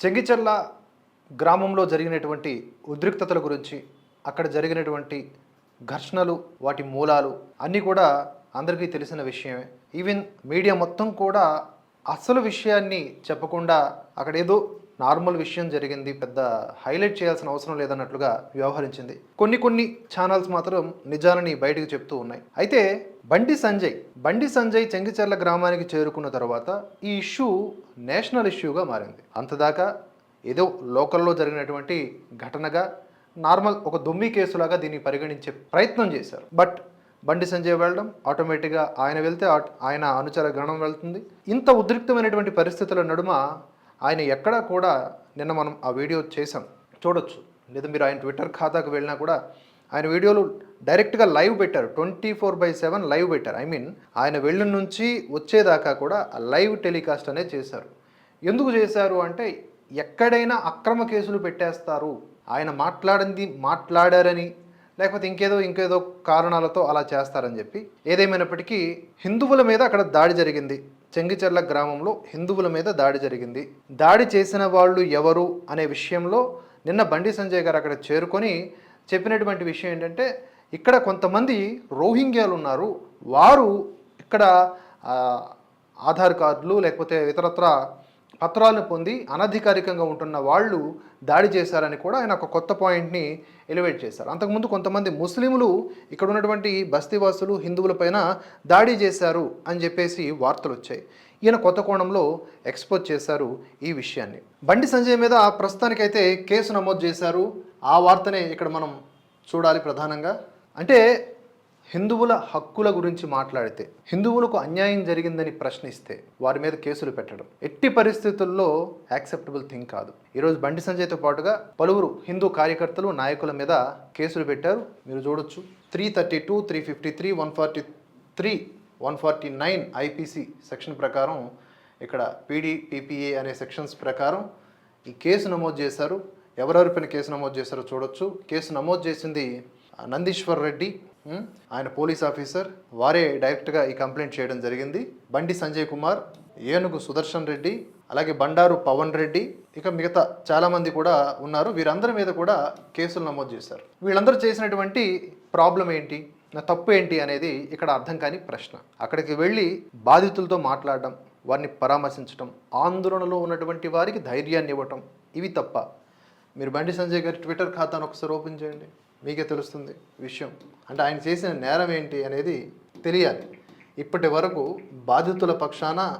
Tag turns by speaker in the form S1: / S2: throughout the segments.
S1: చెంగిచెల్ల గ్రామంలో జరిగినటువంటి ఉద్రిక్తతల గురించి అక్కడ జరిగినటువంటి ఘర్షణలు వాటి మూలాలు అన్నీ కూడా అందరికీ తెలిసిన విషయమే. ఈవెన్ మీడియా మొత్తం కూడా అసలు విషయాన్ని చెప్పకుండా అక్కడ ఏదో నార్మల్ విషయం జరిగింది పెద్ద హైలైట్ చేయాల్సిన అవసరం లేదన్నట్లుగా వ్యవహరించింది. కొన్ని కొన్ని ఛానల్స్ మాత్రం నిజాలని బయటకు చెప్తూ ఉన్నాయి. అయితే బండి సంజయ్ బండి సంజయ్ చెంగిచెర్ల గ్రామానికి చేరుకున్న తర్వాత ఈ ఇష్యూ నేషనల్ ఇష్యూగా మారింది. అంతదాకా ఏదో లోకల్లో జరిగినటువంటి ఘటనగా నార్మల్ ఒక దొమ్మి కేసులాగా దీన్ని పరిగణించే ప్రయత్నం చేశారు. బట్ బండి సంజయ్ వెళ్ళడం ఆటోమేటిక్గా ఆయన వెళ్తే ఆయన అనుచర గణం వెళ్తుంది. ఇంత ఉద్రిక్తమైనటువంటి పరిస్థితుల నడుమ ఆయన ఎక్కడా కూడా నిన్న మనం ఆ వీడియో చేసాం చూడొచ్చు. లేదా మీరు ఆయన ట్విట్టర్ ఖాతాకు వెళ్ళినా కూడా ఆయన వీడియోలు డైరెక్ట్గా లైవ్ పెట్టారు. Twenty four by seven live పెట్టారు. ఐ మీన్ ఆయన వెళ్ళిన నుంచి వచ్చేదాకా కూడా లైవ్ టెలికాస్ట్ అనేది చేశారు. ఎందుకు చేశారు అంటే ఎక్కడైనా అక్రమ కేసులు పెట్టేస్తారు. ఆయన మాట్లాడింది మాట్లాడారని లేకపోతే ఇంకేదో ఇంకేదో కారణాలతో అలా చేస్తారని చెప్పి ఏదేమైనప్పటికీ హిందువుల మీద అక్కడ దాడి జరిగింది. చెంగిచెర్ల గ్రామంలో హిందువుల మీద దాడి జరిగింది. దాడి చేసిన వాళ్ళు ఎవరు అనే విషయంలో నిన్న బండి సంజయ్ గారు అక్కడ చేరుకొని చెప్పినటువంటి విషయం ఏంటంటే ఇక్కడ కొంతమంది రోహింగ్యాలు ఉన్నారు. వారు ఇక్కడ ఆధార్ కార్డులు లేకపోతే ఇతరత్ర పత్రాలను పొంది అనధికారికంగా ఉంటున్న వాళ్ళు దాడి చేశారని కూడా ఆయన ఒక కొత్త పాయింట్ని ఎలివేట్ చేశారు. అంతకుముందు కొంతమంది ముస్లింలు ఇక్కడ ఉన్నటువంటి బస్తీవాసులు హిందువులపైన దాడి చేశారు అని చెప్పేసి వార్తలు వచ్చాయి. ఈయన కొత్త కోణంలో ఎక్స్పోజ్ చేశారు ఈ విషయాన్ని. బండి సంజయ్ మీద ప్రస్తుతానికైతే కేసు నమోదు చేశారు. ఆ వార్తనే ఇక్కడ మనం చూడాలి ప్రధానంగా. అంటే హిందువుల హక్కుల గురించి మాట్లాడితే హిందువులకు అన్యాయం జరిగిందని ప్రశ్నిస్తే వారి మీద కేసులు పెట్టడం ఎట్టి పరిస్థితుల్లో యాక్సెప్టబుల్ థింగ్ కాదు. ఈరోజు బండి సంజయ్తో పాటుగా పలువురు హిందూ కార్యకర్తలు నాయకుల మీద కేసులు పెట్టారు. మీరు చూడొచ్చు. Three thirty two three fifty three one forty three one forty nine IPC section ప్రకారం ఇక్కడ పీడీ పీపీఏ అనే సెక్షన్స్ ప్రకారం ఈ కేసు నమోదు చేశారు. ఎవరెవరిపైన కేసు నమోదు చేశారో చూడొచ్చు. కేసు నమోదు చేసింది నందీశ్వర్ రెడ్డి. ఆయన పోలీస్ ఆఫీసర్ వారే డైరెక్ట్గా ఈ కంప్లైంట్ చేయడం జరిగింది. బండి సంజయ్ కుమార్ ఏనుగు సుదర్శన్ రెడ్డి అలాగే బండారు పవన్ రెడ్డి ఇక మిగతా చాలామంది కూడా ఉన్నారు. వీరందరి మీద కూడా కేసులు నమోదు చేశారు. వీళ్ళందరూ చేసినటువంటి ప్రాబ్లం ఏంటి? నా తప్పు ఏంటి? అనేది ఇక్కడ అర్థం కాని ప్రశ్న. అక్కడికి వెళ్ళి బాధితులతో మాట్లాడడం వారిని పరామర్శించడం ఆందోళనలో ఉన్నటువంటి వారికి ధైర్యాన్ని ఇవ్వటం ఇవి తప్ప. మీరు బండి సంజయ్ గారి ట్విట్టర్ ఖాతాను ఒకసారి ఓపెన్ చేయండి. మీకే తెలుస్తుంది విషయం. అంటే ఆయన చేసిన నేరం ఏంటి అనేది తెలియాలి. ఇప్పటి వరకు బాధితుల పక్షాన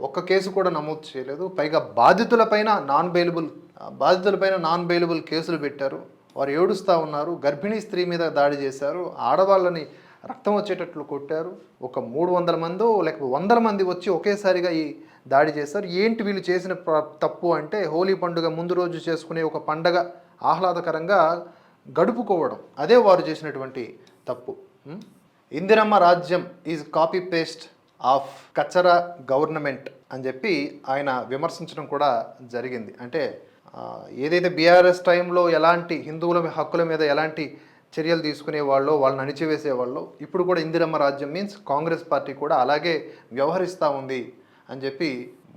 S1: ఒక్క కేసు కూడా నమోదు చేయలేదు. పైగా బాధితులపైన నాన్ బెయిలబుల్ బాధితులపైన నాన్ బెయిలబుల్ కేసులు పెట్టారు. వారు ఏడుస్తూ ఉన్నారు. గర్భిణీ స్త్రీ మీద దాడి చేశారు. ఆడవాళ్ళని రక్తం వచ్చేటట్లు కొట్టారు. ఒక మూడు వందల మందో లేకపోతే వందల మంది వచ్చి ఒకేసారిగా ఈ దాడి చేశారు. ఏంటి వీళ్ళు చేసిన తప్పు అంటే హోలీ పండుగ ముందు రోజు చేసుకునే ఒక పండగ ఆహ్లాదకరంగా గడుపుకోవడం. అదే వారు చేసినటువంటి తప్పు. ఇందిరమ్మ రాజ్యం ఈజ్ కాపీ పేస్ట్ ఆఫ్ కచ్చర గవర్నమెంట్ అని చెప్పి ఆయన విమర్శించడం కూడా జరిగింది. అంటే ఏదైతే బీఆర్ఎస్ టైంలో ఎలాంటి హిందువుల హక్కుల మీద ఎలాంటి చర్యలు తీసుకునే వాళ్ళు వాళ్ళని అణిచివేసేవాళ్ళు ఇప్పుడు కూడా ఇందిరమ్మ రాజ్యం మీన్స్ కాంగ్రెస్ పార్టీ కూడా అలాగే వ్యవహరిస్తూ ఉంది అని చెప్పి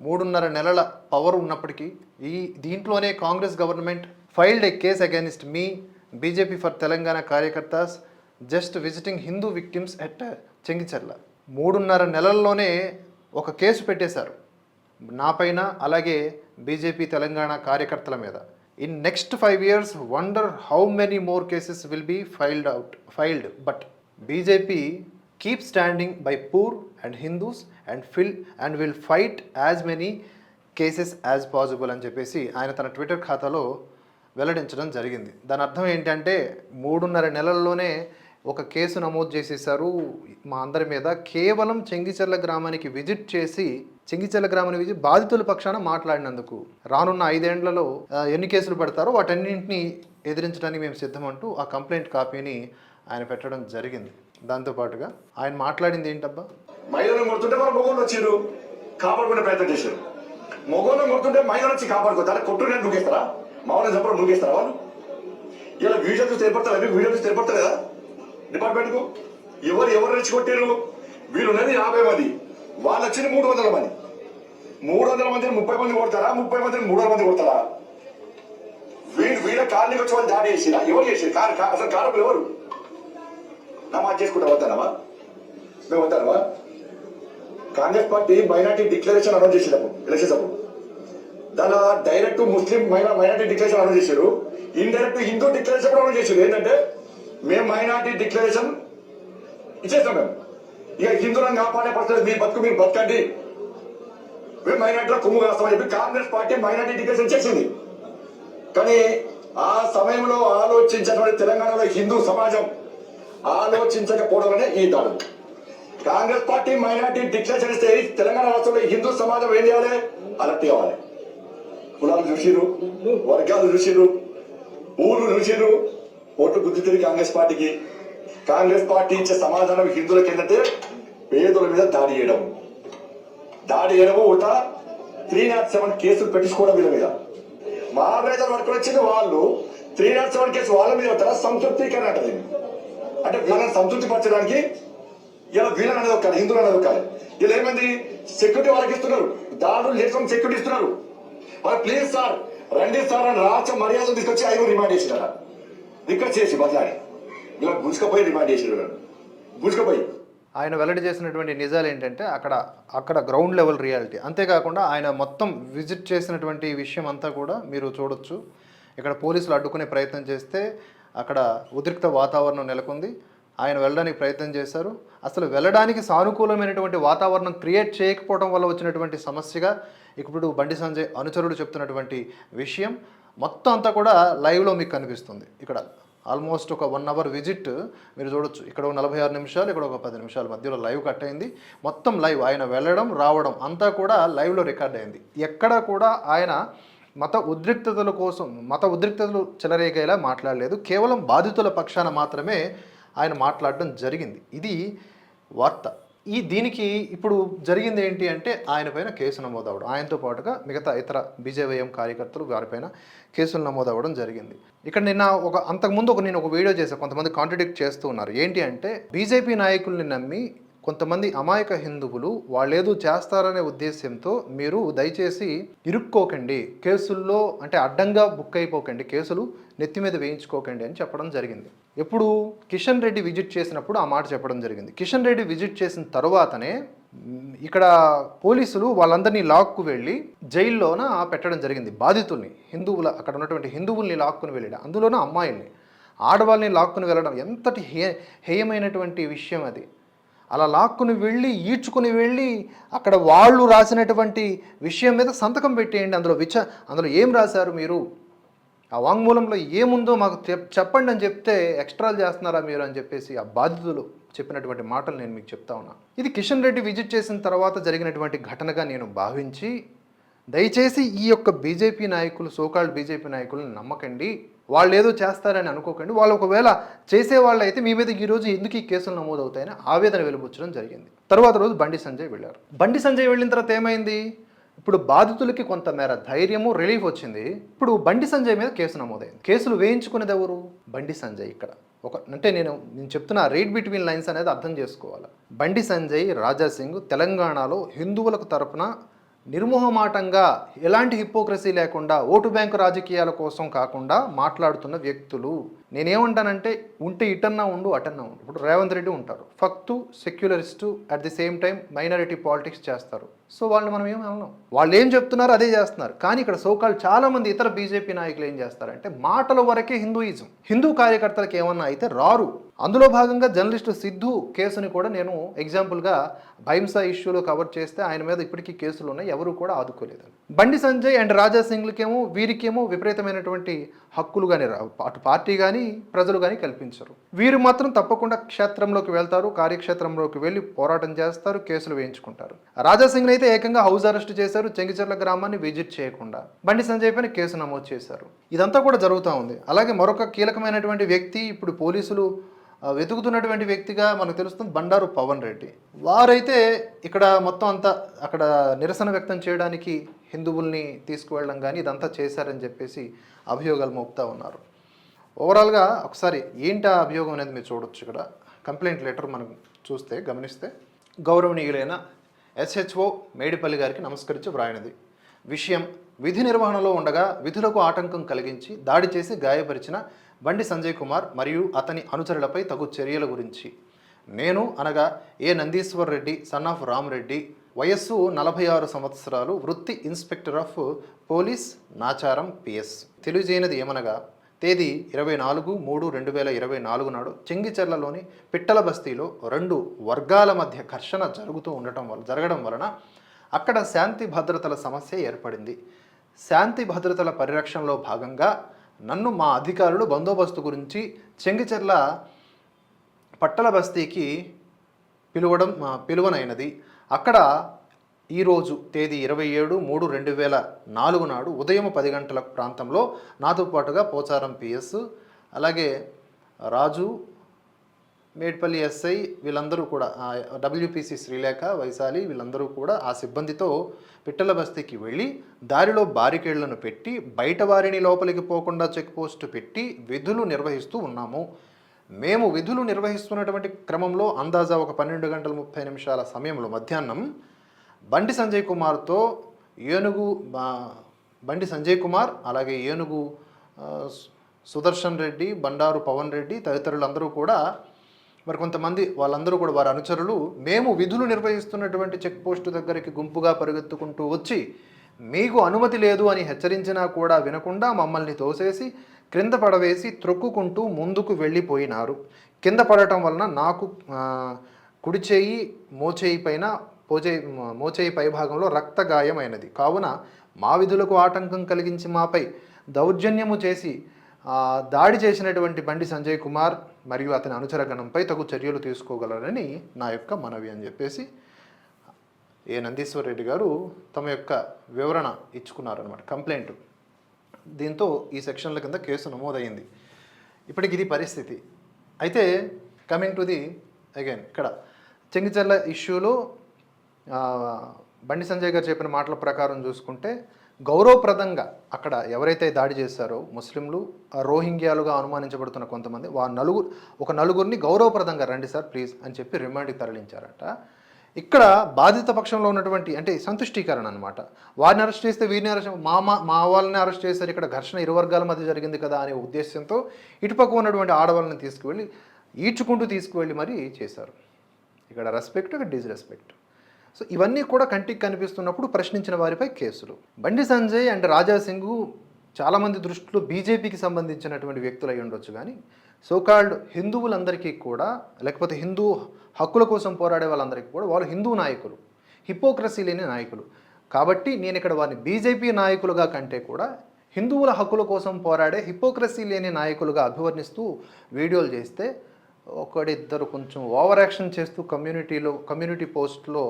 S1: మూడున్నర నెలల పవర్ ఉన్నప్పటికీ ఈ దీంట్లోనే Congress government filed a case against me BJP for Telangana కార్యకర్తాస్ just visiting Hindu victims at Chengicherla. మూడున్నర నెలల్లోనే ఒక కేసు పెట్టేశారు. నాపైన అలాగే బీజేపీ తెలంగాణ కార్యకర్తల మీద. In next five years wonder how many more cases will be filed out filed. But BJP keep standing by poor and Hindus and fill and will fight as many cases as possible అని చెప్పేసి ఆయన తన Twitter ఖాతాలో వెల్లడించడం జరిగింది. దాని అర్థం ఏంటంటే మూడున్నర నెలల్లోనే ఒక కేసు నమోదు చేసేసారు మా అందరి మీద కేవలం చెంగిచెర్ల గ్రామానికి విజిట్ చేసి చెంగిచెర్ల గ్రామానికి విజిట్ బాధితుల పక్షాన మాట్లాడినందుకు రానున్న ఐదేండ్లలో ఎన్ని కేసులు పెడతారో వాటన్నింటినీ ఎదిరించడానికి మేము సిద్ధమంటూ ఆ కంప్లైంట్ కాపీని ఆయన పెట్టడం జరిగింది. దాంతోపాటుగా ఆయన మాట్లాడింది ఏంటబ్బా?
S2: మహిళలు కొడుతుంటే మన మొగోళ్ళు వచ్చారు కాపాడుకునే ప్రయత్నం చేశారు. మొగోళ్ళు కొడుతుంటే మహిళలు వచ్చి కాపాడుకోతారు కొట్టుకునే నువ్వేస్తారా మామూలు చెప్పడం నువ్వేస్తారా వాళ్ళు? ఇలా వీడియో చూసి ఏర్పడతారా మీకు వీడియో చూసి ఏర్పడతారు కదా? డిపార్ట్మెంట్కు ఎవరు ఎవరు రెచ్చుకొట్టారు వీళ్ళు ఉన్నది యాభై మంది. వాళ్ళు వచ్చింది మూడు వందల మంది. మూడు వందల మందిని ముప్పై మంది కొడతారా ముప్పై మందిని మూడు వందల మంది కొడతారా? వీళ్ళు వీళ్ళ కార్నికి వచ్చి వాళ్ళు దాడి చేసిరా? ఎవరు చేసి కారు కా- అసలు కారకులు ఎవరు? నమాజ్ చేసుకుంటా వద్దానవా మేము వద్దానవా Congress party minority declaration announce చేసినప్పుడు ఎలక్షన్స్ అప్పుడు. దానిలో డైరెక్ట్ ముస్లిం మైనా మైనార్టీ డిక్లరేషన్ అమలు చేశారు ఇండైరెక్ట్ హిందూ డిక్లరేషన్ కూడా అమలు చేశారు ఏంటంటే మేము మైనార్టీ డిక్లరేషన్ ఇచ్చేస్తాం మేము. ఇక హిందువులను కాపాడే పరిస్థితి మీ బతుకు మీరు బతకండి. మేము మైనార్టీలో కొమ్ము కాస్తామని చెప్పి కాంగ్రెస్ పార్టీ మైనార్టీ డిక్లరేషన్ చేసింది. కానీ ఆ సమయంలో ఆలోచించినటువంటి తెలంగాణలో హిందూ సమాజం ఆలోచించకపోవడమనే ఈ దాడు కాంగ్రెస్ పార్టీ మైనార్టీ డిక్లరేషన్ ఇస్తే తెలంగాణ రాష్ట్రంలో హిందూ సమాజం ఏం చేయాలి? అలర్ట్ కావాలి కులాలు చూసిరు వర్గాలు చూసిరు ఊరు చూసిరు ఓట్లు గుద్దుతుంది కాంగ్రెస్ పార్టీకి. కాంగ్రెస్ పార్టీ ఇచ్చే సమాధానం హిందువులకి ఏంటంటే పేదల మీద దాడి చేయడం. దాడి చేయడము ఒక త్రీ నాట్ సెవెన్ కేసులు పెట్టించుకోవడం వీళ్ళ మీద. మా పట్టుకొని వచ్చిన వాళ్ళు త్రీ నాట్ సెవెన్ కేసు వాళ్ళ మీద ఉంటారా సంతృప్తికరణ అంటది అంటే వీళ్ళని సంతృప్తి పరచడానికి ఇలా వీళ్ళని అనేది ఒక హిందువులు అనేది ఒక ఇలా ఏమైంది? సెక్యూరిటీ వాళ్ళకి ఇస్తున్నారు. దాడులు చేసిన సెక్యూరిటీ ఇస్తున్నారు. ప్లీజ్ సార్ రండి సార్ అని రాష్ట్ర మర్యాద తీసుకొచ్చి ఐదు రిమాండ్ చేసినారా? రిక్వెస్ట్ చేసి బదలాడి ఇలా గుంజుకపోయి రిమాండ్ చేసి గుంజుకపోయి.
S1: ఆయన వెల్లడి చేసినటువంటి నిజాలు ఏంటంటే అక్కడ అక్కడ గ్రౌండ్ లెవెల్ రియాలిటీ అంతేకాకుండా ఆయన మొత్తం విజిట్ చేసినటువంటి విషయం అంతా కూడా మీరు చూడొచ్చు. ఇక్కడ పోలీసులు అడ్డుకునే ప్రయత్నం చేస్తే అక్కడ ఉద్రిక్త వాతావరణం నెలకొంది. ఆయన వెళ్ళడానికి ప్రయత్నం చేశారు. అసలు వెళ్ళడానికి సానుకూలమైనటువంటి వాతావరణం క్రియేట్ చేయకపోవడం వల్ల వచ్చినటువంటి సమస్యగా ఇప్పుడు బండి సంజయ్ అనుచరుడు చెప్తున్నటువంటి విషయం. మొత్తం అంతా కూడా లైవ్లో మీకు కనిపిస్తుంది. ఇక్కడ ఆల్మోస్ట్ ఒక వన్ అవర్ విజిట్ మీరు చూడొచ్చు. ఇక్కడ ఒక నలభై ఆరు నిమిషాలు ఇక్కడ ఒక పది నిమిషాల మధ్యలో లైవ్ కట్ అయింది. మొత్తం లైవ్ ఆయన వెళ్ళడం రావడం అంతా కూడా లైవ్లో రికార్డ్ అయింది. ఎక్కడ కూడా ఆయన మత ఉద్రిక్తతల కోసం మత ఉద్రిక్తతలు చెలరేగేలా మాట్లాడలేదు. కేవలం బాధితుల పక్షాన మాత్రమే ఆయన మాట్లాడడం జరిగింది. ఇది వార్త. ఈ దీనికి ఇప్పుడు జరిగింది ఏంటి అంటే ఆయన పైన కేసు నమోదు అవ్వడం ఆయనతో పాటుగా మిగతా ఇతర బీజేవైఎం కార్యకర్తలు వారిపైన కేసులు నమోదవ్వడం జరిగింది. ఇక్కడ నిన్న ఒక అంతకుముందు ఒక నేను ఒక వీడియో చేశాను కొంతమంది కాంట్రడిక్ట్ చేస్తూ ఉన్నారు. ఏంటి అంటే బీజేపీ నాయకుల్ని నమ్మి కొంతమంది అమాయక హిందువులు వాళ్ళేదో చేస్తారనే ఉద్దేశ్యంతో మీరు దయచేసి ఇరుక్కోకండి. కేసుల్లో అంటే అడ్డంగా బుక్ అయిపోకండి కేసులు నెత్తి మీద వేయించుకోకండి అని చెప్పడం జరిగింది. ఎప్పుడు కిషన్ రెడ్డి విజిట్ చేసినప్పుడు ఆ మాట చెప్పడం జరిగింది. కిషన్ రెడ్డి విజిట్ చేసిన తర్వాతనే ఇక్కడ పోలీసులు వాళ్ళందరినీ లాక్కు వెళ్ళి జైల్లోన పెట్టడం జరిగింది. బాధితుల్ని హిందువుల అక్కడ ఉన్నటువంటి హిందువుల్ని లాక్కుని వెళ్ళాడు అందులోనూ అమ్మాయిల్ని. ఆడవాళ్ళని లాక్కుని వెళ్ళడం ఎంతటి హే హేయమైనటువంటి విషయం అది. అలా లాక్కుని వెళ్ళి ఈడ్చుకుని వెళ్ళి అక్కడ వాళ్ళు రాసినటువంటి విషయం మీద సంతకం పెట్టేయండి. అందులో విచ అందులో ఏం రాశారు మీరు? ఆ వాంగ్మూలంలో ఏముందో మాకు చెప్- చెప్పండి అని చెప్తే ఎక్స్ట్రాలు చేస్తున్నారా మీరు అని చెప్పేసి ఆ బాధితులు చెప్పినటువంటి మాటలు నేను మీకు చెప్తా ఉన్నా. ఇది కిషన్ రెడ్డి విజిట్ చేసిన తర్వాత జరిగినటువంటి ఘటనగా నేను భావించి దయచేసి ఈ యొక్క బీజేపీ నాయకులు సోకాల్డ్ బీజేపీ నాయకులను నమ్మకండి. వాళ్ళు ఏదో చేస్తారని అనుకోకండి. వాళ్ళు ఒకవేళ చేసేవాళ్ళు అయితే మీ మీద ఈరోజు ఎందుకు ఈ కేసులు నమోదవుతాయని ఆవేదన వెలుబుచ్చడం జరిగింది. తర్వాత రోజు బండి సంజయ్ వెళ్ళారు. బండి సంజయ్ వెళ్ళిన తర్వాత ఏమైంది? ఇప్పుడు బాధితులకి కొంతమేర ధైర్యము రిలీఫ్ వచ్చింది. ఇప్పుడు బండి సంజయ్ మీద కేసు నమోదైంది. కేసులు వేయించుకునేది ఎవరు? బండి సంజయ్ ఇక్కడ. ఒక అంటే నేను నేను చెప్తున్న రీడ్ బిట్వీన్ లైన్స్ అనేది అర్థం చేసుకోవాలి. బండి సంజయ్ రాజా సింగ్ తెలంగాణలో హిందువులకు తరపున నిర్మోహమాటంగా ఎలాంటి హిపోక్రసీ లేకుండా ఓటు బ్యాంకు రాజకీయాల కోసం కాకుండా మాట్లాడుతున్న వ్యక్తులు. నేనేమంటానంటే ఉంటే ఇటన్నా ఉండు అటన్నా ఉండు. ఇప్పుడు రేవంత్ రెడ్డి ఉంటారు. ఫక్తు secularist at the same time minority politics చేస్తారు. సో వాళ్ళని మనం ఏం అనలేం. వాళ్ళు ఏం చెప్తున్నారు అదే చేస్తున్నారు. కానీ ఇక్కడ సోకాల్ చాలా మంది ఇతర బీజేపీ నాయకులు ఏం చేస్తారంటే మాటల వరకే హిందూయిజం. హిందూ కార్యకర్తలకు ఏమన్నా అయితే రారు. అందులో భాగంగా జర్నలిస్టు సిద్ధు కేసుని కూడా నేను ఎగ్జాంపుల్గా భైంసా ఇష్యూలో కవర్ చేస్తే ఆయన మీద ఇప్పటికీ కేసులు ఉన్నాయి ఎవరు కూడా ఆదుకోలేదు. బండి సంజయ్ అండ్ రాజా సింగ్లకేమో వీరికేమో విపరీతమైనటువంటి హక్కులు కానీ అటు పార్టీ కానీ ప్రజలు కానీ కల్పించరు. వీరు మాత్రం తప్పకుండా క్షేత్రంలోకి వెళ్తారు కార్యక్షేత్రంలోకి వెళ్ళి పోరాటం చేస్తారు కేసులు వేయించుకుంటారు. రాజా సింగ్ అయితే ఏకంగా హౌస్ అరెస్ట్ చేశారు చెంగిచెర్ల గ్రామాన్ని విజిట్ చేయకుండా. బండి సంజయ్ పైన కేసు నమోదు చేశారు. ఇదంతా కూడా జరుగుతూ ఉంది. అలాగే మరొక కీలకమైనటువంటి వ్యక్తి ఇప్పుడు పోలీసులు వెతుకుతున్నటువంటి వ్యక్తిగా మనకు తెలుస్తుంది బండారు పవన్ రెడ్డి. వారైతే ఇక్కడ మొత్తం అంతా అక్కడ నిరసన వ్యక్తం చేయడానికి హిందువుల్ని తీసుకువెళ్ళడం కానీ ఇదంతా చేశారని చెప్పేసి అభియోగాలు మోపుతా ఉన్నారు. ఓవరాల్గా ఒకసారి ఏంటి ఆ అభియోగం అనేది మీరు చూడొచ్చు ఇక్కడ. కంప్లైంట్ లెటర్ మనం చూస్తే గమనిస్తే గౌరవనీయులైన ఎస్హెచ్ఓ మేడిపల్లి గారికి నమస్కరించి వ్రాయినది. విషయం విధి నిర్వహణలో ఉండగా విధులకు ఆటంకం కలిగించి దాడి చేసి గాయపరిచిన బండి సంజయ్ కుమార్ మరియు అతని అనుచరులపై తగు చర్యల గురించి. నేను అనగా A Nandeeshwar Reddy son of Ramareddy వయస్సు నలభై ఆరు సంవత్సరాలు వృత్తి inspector of police Nacharam PS తెలియజేయనది ఏమనగా తేదీ ఇరవై నాలుగు మూడు రెండు వేల ఇరవై నాలుగు నాడు చెంగిచెర్లలోని పిట్టల బస్తీలో రెండు వర్గాల మధ్య ఘర్షణ జరుగుతూ ఉండటం వల్ల జరగడం వలన అక్కడ శాంతి భద్రతల సమస్య ఏర్పడింది. శాంతి భద్రతల పరిరక్షణలో భాగంగా నన్ను మా అధికారులు బందోబస్తు గురించి చెంగిచెర్ల పట్టల బస్తీకి పిలువడం పిలువనైనది. అక్కడ ఈరోజు తేదీ ఇరవై ఏడు మూడు రెండు వేల నాలుగు నాడు ఉదయం పది గంటల ప్రాంతంలో నాతో పాటుగా పోచారం పిఎస్ అలాగే రాజు మేడ్పల్లి ఎస్ఐ వీళ్ళందరూ కూడా డబ్ల్యూపీసీ శ్రీలేఖ వైశాలి వీళ్ళందరూ కూడా ఆ సిబ్బందితో పిట్టల బస్తీకి వెళ్ళి దారిలో బారికేడ్లను పెట్టి బయట వారిని లోపలికి పోకుండా చెక్ పోస్ట్ పెట్టి విధులు నిర్వహిస్తూ ఉన్నాము. మేము విధులు నిర్వహిస్తున్నటువంటి క్రమంలో అందాజా ఒక పన్నెండు గంటల ముప్పై నిమిషాల సమయంలో మధ్యాహ్నం బండి సంజయ్ కుమార్తో ఏనుగు బండి సంజయ్ కుమార్ అలాగే ఏనుగు సుదర్శన్ రెడ్డి బండారు పవన్ రెడ్డి తదితరులందరూ కూడా మరి కొంతమంది వాళ్ళందరూ కూడా వారి అనుచరులు మేము విధులు నిర్వహిస్తున్నటువంటి చెక్ పోస్టు దగ్గరికి గుంపుగా పరిగెత్తుకుంటూ వచ్చి మీకు అనుమతి లేదు అని హెచ్చరించినా కూడా వినకుండా మమ్మల్ని తోసేసి క్రింద పడవేసి త్రొక్కుకుంటూ ముందుకు వెళ్ళిపోయినారు. కింద పడటం వలన నాకు కుడిచేయి కుడి చేయి మోచేయి పైన పోచేయి మోచేయి పై భాగంలో రక్త గాయమైనది కావున మా విధులకు ఆటంకం కలిగించి మాపై దౌర్జన్యము చేసి దాడి చేసినటువంటి బండి సంజయ్ కుమార్ మరియు అతని అనుచరగణంపై తగు చర్యలు తీసుకోగలరని నా యొక్క మనవి అని చెప్పేసి ఏ నందీశ్వర్ రెడ్డి గారు తమ యొక్క వివరణ ఇచ్చుకున్నారనమాట కంప్లైంట్. దీంతో ఈ సెక్షన్ల కింద కేసు నమోదైంది ఇప్పటికి ఇది పరిస్థితి. అయితే కమింగ్ టు ది అగైన్ ఇక్కడ చెంగిచెర్ల ఇష్యూలో బండి సంజయ్ గారు చెప్పిన మాటల ప్రకారం చూసుకుంటే గౌరవప్రదంగా అక్కడ ఎవరైతే దాడి చేశారో ముస్లింలు రోహింగ్యాలుగా అనుమానించబడుతున్న కొంతమంది వా నలుగురు ఒక నలుగురిని గౌరవప్రదంగా రండి సార్ ప్లీజ్ అని చెప్పి రిమాండ్కి తరలించారట. ఇక్కడ బాధిత పక్షంలో ఉన్నటువంటి అంటే సంతుష్టీకరణ అనమాట వారిని అరెస్ట్ చేస్తే వీరిని అరెస్ట్ మా మా మా వాళ్ళని అరెస్ట్ చేశారు ఇక్కడ ఘర్షణ ఇరు వర్గాల మధ్య జరిగింది కదా అనే ఉద్దేశంతో ఇటుపక్క ఉన్నటువంటి ఆడవాళ్ళని తీసుకువెళ్ళి ఈడ్చుకుంటూ తీసుకువెళ్ళి మరీ చేశారు. ఇక్కడ రెస్పెక్ట్ ఇక్కడ డిస్రెస్పెక్ట్ సో ఇవన్నీ కూడా కంటికి కనిపిస్తున్నప్పుడు ప్రశ్నించిన వారిపై కేసులు. బండి సంజయ్ అండ్ రాజా సింగ్ చాలామంది దృష్టిలో బీజేపీకి సంబంధించినటువంటి వ్యక్తులు అయి ఉండొచ్చు కానీ సోకాల్డ్ హిందువులందరికీ కూడా లేకపోతే హిందూ హక్కుల కోసం పోరాడే వాళ్ళందరికీ కూడా వాళ్ళు హిందూ నాయకులు హిపోక్రసీ లేని నాయకులు. కాబట్టి నేను ఇక్కడ వారిని బీజేపీ నాయకులుగా కంటే కూడా హిందువుల హక్కుల కోసం పోరాడే హిపోక్రసీ లేని నాయకులుగా అభివర్ణిస్తూ వీడియోలు చేస్తే ఒకడిద్దరు కొంచెం ఓవర్ యాక్షన్ చేస్తూ కమ్యూనిటీలో కమ్యూనిటీ పోస్ట్లో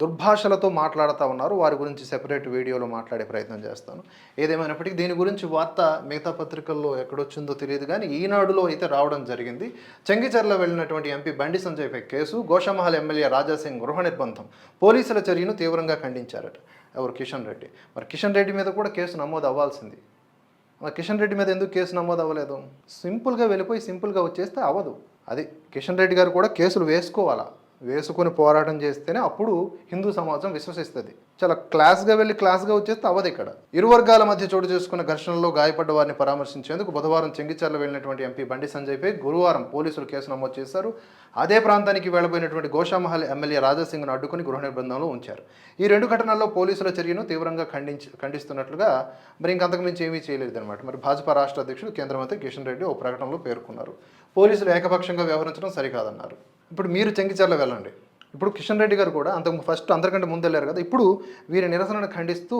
S1: దుర్భాషలతో మాట్లాడుతూ ఉన్నారు. వారి గురించి సెపరేట్ వీడియోలో మాట్లాడే ప్రయత్నం చేస్తాను. ఏదేమైనప్పటికీ దీని గురించి వార్త మిగతా పత్రికల్లో ఎక్కడొచ్చిందో తెలియదు కానీ ఈనాడులో అయితే రావడం జరిగింది. చెంగిచెర్ల వెళ్ళినటువంటి ఎంపీ బండి సంజయ్పై కేసు గోషమహల్ ఎమ్మెల్యే రాజాసింగ్ గృహ నిర్బంధం పోలీసుల చర్యను తీవ్రంగా ఖండించారట. ఎవరు? కిషన్ రెడ్డి. మరి కిషన్ రెడ్డి మీద కూడా కేసు నమోదు అవ్వాల్సింది మరి కిషన్ రెడ్డి మీద ఎందుకు కేసు నమోదు అవ్వలేదు సింపుల్గా వెళ్ళిపోయి సింపుల్గా వచ్చేస్తే అవ్వదు అది కిషన్ రెడ్డి గారు కూడా కేసులు వేసుకోవాలా? వేసుకొని పోరాటం చేస్తేనే అప్పుడు హిందూ సమాజం విశ్వసిస్తుంది. చాలా క్లాస్గా వెళ్ళి క్లాస్గా వచ్చేస్తే అవ్వదు ఇక్కడ. ఇరు వర్గాల మధ్య చోటు చేసుకున్న ఘర్షణలో గాయపడ్డ వారిని పరామర్శించేందుకు బుధవారం చెంగిచర్ల వెళ్ళినటువంటి ఎంపీ బండి సంజయ్పై గురువారం పోలీసులు కేసు నమోదు చేశారు. అదే ప్రాంతానికి వెళ్ళబోయినటువంటి గోషామహల్ ఎమ్మెల్యే రాజాసింగ్ను అడ్డుకుని గృహ నిర్బంధంలో ఉంచారు. ఈ రెండు ఘటనల్లో పోలీసుల చర్యను తీవ్రంగా ఖండించి ఖండిస్తున్నట్లుగా మరి ఇంకంతకు మించి ఏమీ చేయలేదు అనమాట మరి భాజపా రాష్ట్ర అధ్యక్షుడు కేంద్ర మంత్రి కిషన్ రెడ్డి ఓ ప్రకటనలో పేర్కొన్నారు. పోలీసులు ఏకపక్షంగా వ్యవహరించడం సరికాదన్నారు. ఇప్పుడు మీరు చెంగిచర్ల వెళ్ళండి. ఇప్పుడు కిషన్ రెడ్డి గారు కూడా అంతకు ఫస్ట్ అందరికంటే ముందు వెళ్ళారు కదా ఇప్పుడు వీరి నిరసనను ఖండిస్తూ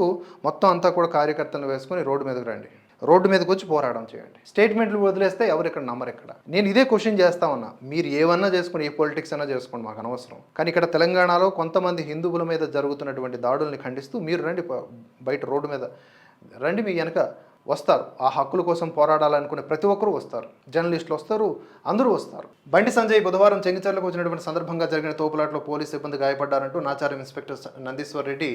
S1: మొత్తం అంతా కూడా కార్యకర్తలను వేసుకొని రోడ్డు మీదకి రండి. రోడ్డు మీదకి వచ్చి పోరాటం చేయండి. స్టేట్మెంట్లు వదిలేస్తే ఎవరు ఇక్కడ నమ్మరు ఇక్కడ. నేను ఇదే క్వశ్చన్ చేస్తా ఉన్నా మీరు ఏమన్నా చేసుకుని ఏ పొలిటిక్స్ అయినా చేసుకోండి మాకు అనవసరం. కానీ ఇక్కడ తెలంగాణలో కొంతమంది హిందువుల మీద జరుగుతున్నటువంటి దాడుల్ని ఖండిస్తూ మీరు రండి బయట రోడ్డు మీద. రండి మీ వెనక వస్తారు. ఆ హక్కుల కోసం పోరాడాలనుకునే ప్రతి ఒక్కరూ వస్తారు. జర్నలిస్టులు వస్తారు అందరూ వస్తారు. బండి సంజయ్ బుధవారం చెంగిచర్లకు వచ్చినటువంటి సందర్భంగా జరిగిన తోపులాట్లో పోలీసు సిబ్బంది గాయపడ్డారంటూ నాచారం ఇన్స్పెక్టర్ నందీశ్వర్ రెడ్డి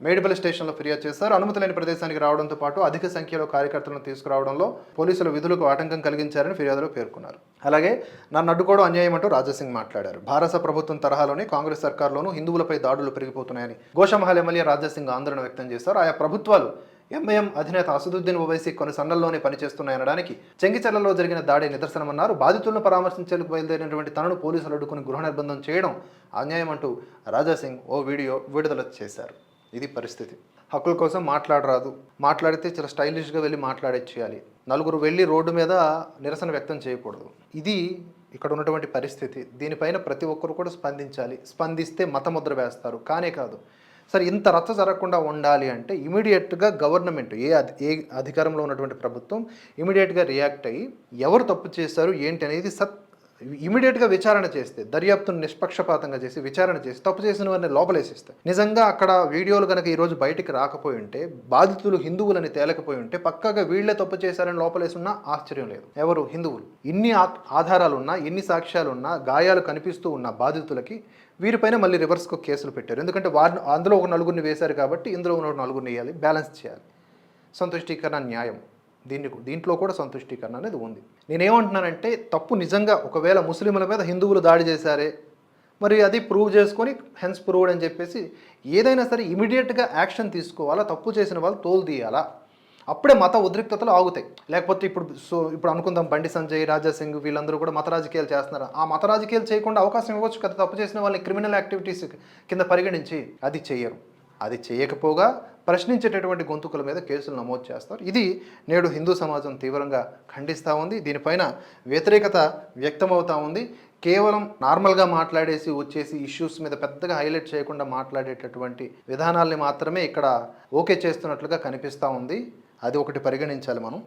S1: మేడిపల్లి స్టేషన్లో ఫిర్యాదు చేశారు. అనుమతి లేని ప్రదేశానికి రావడంతో పాటు అధిక సంఖ్యలో కార్యకర్తలను తీసుకురావడంలో పోలీసులు విధులకు ఆటంకం కలిగించారని ఫిర్యాదులో పేర్కొన్నారు. అలాగే నన్ను అడ్డుకోవడం అన్యాయం అంటూ రాజాసింగ్ మాట్లాడారు. భారత ప్రభుత్వం తరహాలోనే కాంగ్రెస్ సర్కార్లోనూ హిందువులపై దాడులు పెరిగిపోతున్నాయని గోషమహల్ ఎమ్మెల్యే రాజాసింగ్ ఆందోళన వ్యక్తం చేశారు. ఆయా ప్రభుత్వాలు ఎంఐఎం అధినేత అసదుద్దీన్ ఓవైసీ కొన్ని సన్నల్లోనే పనిచేస్తున్నాయనడానికి చెంగిచెర్లలో జరిగిన దాడి నిదర్శనమన్నారు. బాధితులను పరామర్శించేందుకు బయలుదేరినటువంటి తనను పోలీసులు అడ్డుకుని గృహ నిర్బంధం చేయడం అన్యాయం అంటూ రాజాసింగ్ ఓ వీడియో విడుదల చేశారు. ఇది పరిస్థితి. హక్కుల కోసం మాట్లాడరాదు. మాట్లాడితే చాలా స్టైలిష్గా వెళ్ళి మాట్లాడేసేయాలి నలుగురు వెళ్ళి రోడ్డు మీద నిరసన వ్యక్తం చేయకూడదు. ఇది ఇక్కడ ఉన్నటువంటి పరిస్థితి. దీనిపైన ప్రతి ఒక్కరు కూడా స్పందించాలి. స్పందిస్తే మతముద్ర వేస్తారు. కానే కాదు. సరే ఇంత రచ్చ జరగకుండా ఉండాలి అంటే ఇమీడియట్గా గవర్నమెంట్ ఏ అధి ఏ అధికారంలో ఉన్నటువంటి ప్రభుత్వం ఇమీడియట్గా రియాక్ట్ అయ్యి ఎవరు తప్పు చేశారు ఏంటి అనేది సత్ ఇమీడియట్గా విచారణ చేస్తే దర్యాప్తును నిష్పక్షపాతంగా చేసి విచారణ చేసి తప్పు చేసిన వారిని లోపలేసిస్తే నిజంగా అక్కడ వీడియోలు కనుక ఈరోజు బయటికి రాకపోయి ఉంటే బాధితులు హిందువులని తేలకపోయి ఉంటే పక్కగా వీళ్ళే తప్పు చేశారని లోపలేసున్నా ఆశ్చర్యం లేదు. ఎవరు? హిందువులు. ఇన్ని ఆధారాలున్నా ఆధారాలు ఉన్నా ఎన్ని సాక్ష్యాలున్నా గాయాలు కనిపిస్తూ ఉన్న బాధితులకి వీరిపైన మళ్ళీ రివర్స్కు కేసులు పెట్టారు. ఎందుకంటే వారిని అందులో ఒక నలుగురిని వేశారు కాబట్టి ఇందులో ఉన్న నలుగురిని వేయాలి బ్యాలెన్స్ చేయాలి. సంతుష్టీకరణ న్యాయం. దీన్ని దీంట్లో కూడా సంతుష్టీకరణ అనేది ఉంది. నేనేమంటున్నానంటే తప్పు నిజంగా ఒకవేళ ముస్లింల మీద హిందువులు దాడి చేశారే మరి అది ప్రూవ్ చేసుకొని హెన్స్ ప్రూవ్డ్ అని చెప్పేసి ఏదైనా సరే ఇమీడియట్గా యాక్షన్ తీసుకోవాలా తప్పు చేసిన వాళ్ళు తోలు తీయాలా? అప్పుడే మత ఉద్రిక్తతలు ఆగుతాయి. లేకపోతే ఇప్పుడు సో ఇప్పుడు అనుకుందాం బండి సంజయ్ రాజా సింగ్ వీళ్ళందరూ కూడా మత రాజకీయాలు చేస్తున్నారు? ఆ మత రాజకీయాలు చేయకుండా అవకాశం ఇవ్వచ్చు కదా తప్పు చేసిన వాళ్ళని క్రిమినల్ యాక్టివిటీస్ కింద పరిగణించి అది చేయరు. అది చేయకపోగా ప్రశ్నించేటటువంటి గొంతుకుల మీద కేసులు నమోదు చేస్తారు. ఇది నేడు హిందూ సమాజం తీవ్రంగా ఖండిస్తూ ఉంది. దీనిపైన వ్యతిరేకత వ్యక్తమవుతూ ఉంది. కేవలం నార్మల్గా మాట్లాడేసి వచ్చేసి ఇష్యూస్ మీద పెద్దగా హైలైట్ చేయకుండా మాట్లాడేటటువంటి విధానాల్ని మాత్రమే ఇక్కడ ఓకే చేస్తున్నట్లుగా కనిపిస్తూ ఉంది. అది ఒకటి పరిగణించాలి మనం.